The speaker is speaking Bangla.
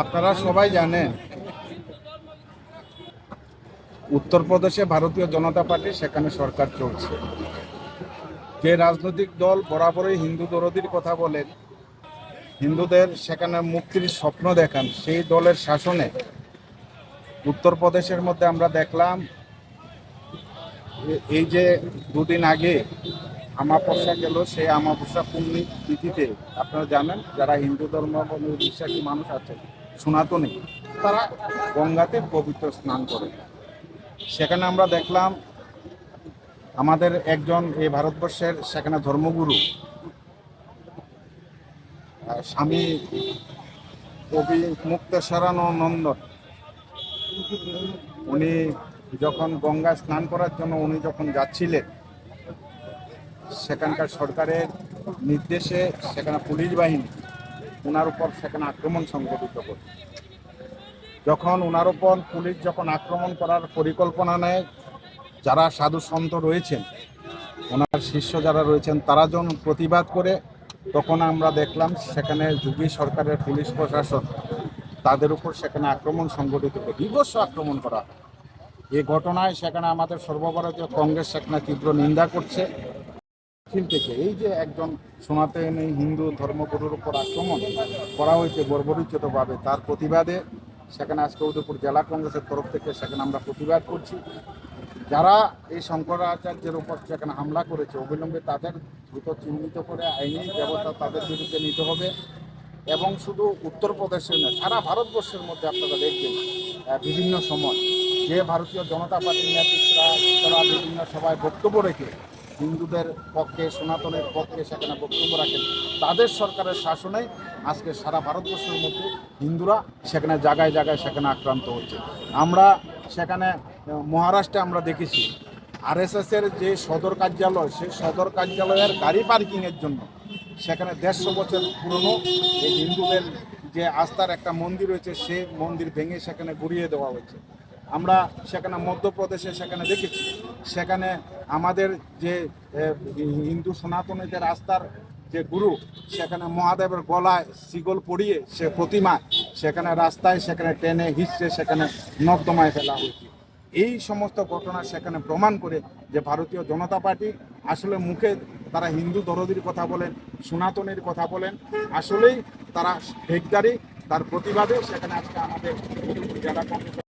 আপনারা সবাই জানেন, উত্তরপ্রদেশে ভারতীয় জনতা পার্টি সেখানে সরকার চলছে। যে রাজনৈতিক দল বরাবরই হিন্দু দরদির কথা বলেন, হিন্দুদের সেখানে মুক্তির স্বপ্ন দেখান, সেই দলের শাসনে উত্তরপ্রদেশের মধ্যে আমরা দেখলাম, এই যে দুদিন আগে আমাপস্যা গেল, সেই আমাপস্যা পূর্ণি তিথিতে আপনারা জানেন, যারা হিন্দু ধর্ম বিশ্বাসী মানুষ আছে সনাতনী তারা গঙ্গাতে পবিত্র স্নান করে। সেখানে আমরা দেখলাম আমাদের একজন এই ভারতবর্ষের সেখানে ধর্মগুরু স্বামী কবি মুক্তেশ্বরানন্দ। উনি যখন গঙ্গা স্নান করার জন্য উনি যখন যাচ্ছিলেন, সেখানকার সরকারের নির্দেশে সেখানে পুলিশ বাহিনী ওনার উপর সেখানে আক্রমণ সংঘটিত করে যখন ওনার উপর পুলিশ যখন আক্রমণ করার পরিকল্পনা নেয়, যারা সাধু সন্ত রয়েছেন, ওনার শিষ্য যারা রয়েছেন, তারা যখন প্রতিবাদ করে, তখন আমরা দেখলাম সেখানে যোগী সরকারের পুলিশ প্রশাসন, তাদের উপর সেখানে আক্রমণ সংঘটিত করে বিভৎস আক্রমণ করা। এই ঘটনায় সেখানে আমাদের সর্বভারতীয় কংগ্রেস সেখানে তীব্র নিন্দা করছে মিছিল থেকে। এই যে একজন সনাতনী হিন্দু ধর্মগুরুর উপর আক্রমণ করা হয়েছে বর্বরিচিতভাবে, তার প্রতিবাদে সেখানে আজকে উদয়পুর জেলা কংগ্রেসের তরফ থেকে সেখানে আমরা প্রতিবাদ করছি। যারা এই শঙ্করাচার্যের উপর সেখানে হামলা করেছে, অবিলম্বে তাদের দ্রুত চিহ্নিত করে আইনি ব্যবস্থা তাদের বিরুদ্ধে নিতে হবে এবং শুধু উত্তরপ্রদেশের নয়, সারা ভারতবর্ষের মধ্যে আপনারা দেখবেন বিভিন্ন সময় যে ভারতীয় জনতা পার্টির নেতৃত্বরা, তারা বিভিন্ন সভায় বক্তব্য রেখে হিন্দুদের পক্ষে, সনাতনের পক্ষে সেখানে বক্তব্য রাখেন। তাদের সরকারের শাসনে আজকে সারা ভারতবর্ষের মধ্যে হিন্দুরা সেখানে জায়গায় জায়গায় সেখানে আক্রান্ত হচ্ছে। আমরা সেখানে, মহারাষ্ট্রে আমরা দেখেছি, আরএসএস এর যে সদর কার্যালয়, সেই সদর কার্যালয়ের গাড়ি পার্কিংয়ের জন্য সেখানে দেড়শো বছর পুরনো এই হিন্দুদের যে আস্থার একটা মন্দির রয়েছে সে মন্দির ভেঙে সেখানে ঘুরিয়ে দেওয়া হয়েছে। আমরা সেখানে মধ্যপ্রদেশে সেখানে দেখেছি, সেখানে আমাদের যে হিন্দু সনাতনীদের আস্থার যে গুরু, সেখানে মহাদেবের গলায় শিগল পরিয়ে সে প্রতিমা সেখানে রাস্তায়, সেখানে টেনে হিসড়ে সেখানে নর্দমায় ফেলা হয়েছে। এই সমস্ত ঘটনা সেখানে প্রমাণ করে যে ভারতীয় জনতা পার্টি আসলে মুখে তারা হিন্দু দরদির কথা বলেন, সনাতনের কথা বলেন, আসলেই তারা ভেগদারি তার প্রতিবাদে সেখানে আজকে আমাদের জেলা কংগ্রেস